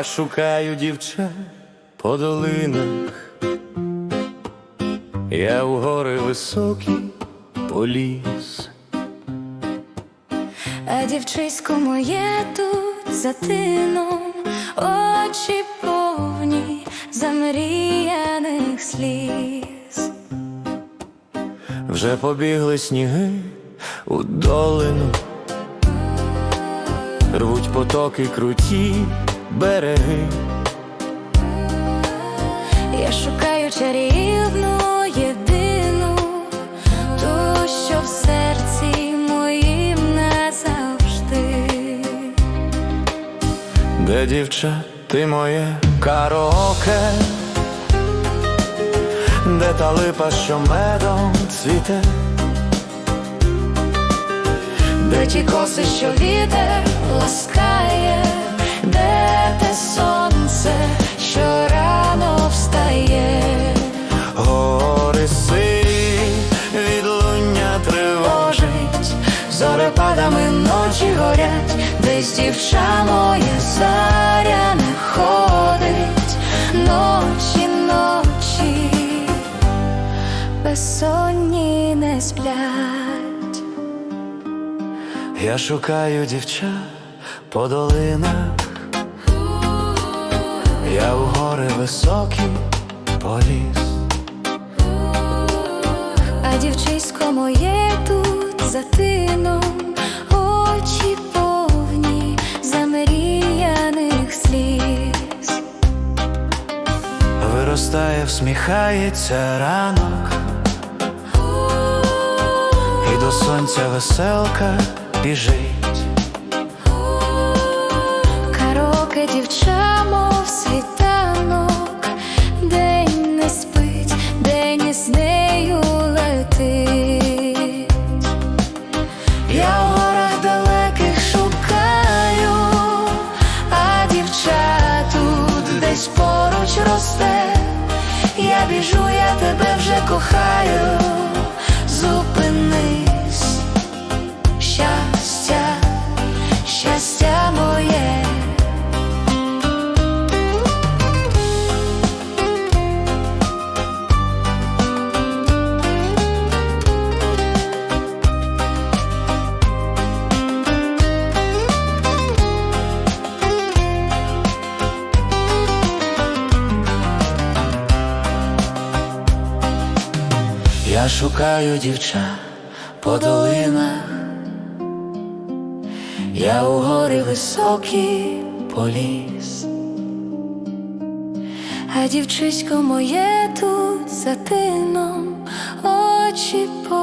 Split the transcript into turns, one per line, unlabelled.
Я шукаю дівчат по долинах, я в гори високі поліз.
А дівчисько моє тут за тином, очі повні замріяних сліз.
Вже побігли сніги у долину, рвуть потоки круті береги.
Я шукаю чарівну єдину, ту, що в серці моїм назавжди.
Де дівча, ти моє караоке, де та липа, що медом цвіте,
Де ті коси, що вітер ласкає, де те сонце, що рано встає.
гори сині, відлуння тривожить.
Ожить, зорепадами ночі горять, десь дівча моє заря не ходить, ночі, ночі, безсонні не сплять.
Я шукаю дівча по долинах, гори високі поліз.
А дівчисько моє тут за тином, очі повні замріяних сліз.
Виростає, всміхається ранок, і до сонця веселка біжить.
Кароке дівча, кохаю,
Я шукаю дівча по долинах, я у гори високі поліз.
А дівчисько моє тут за тином, очі повні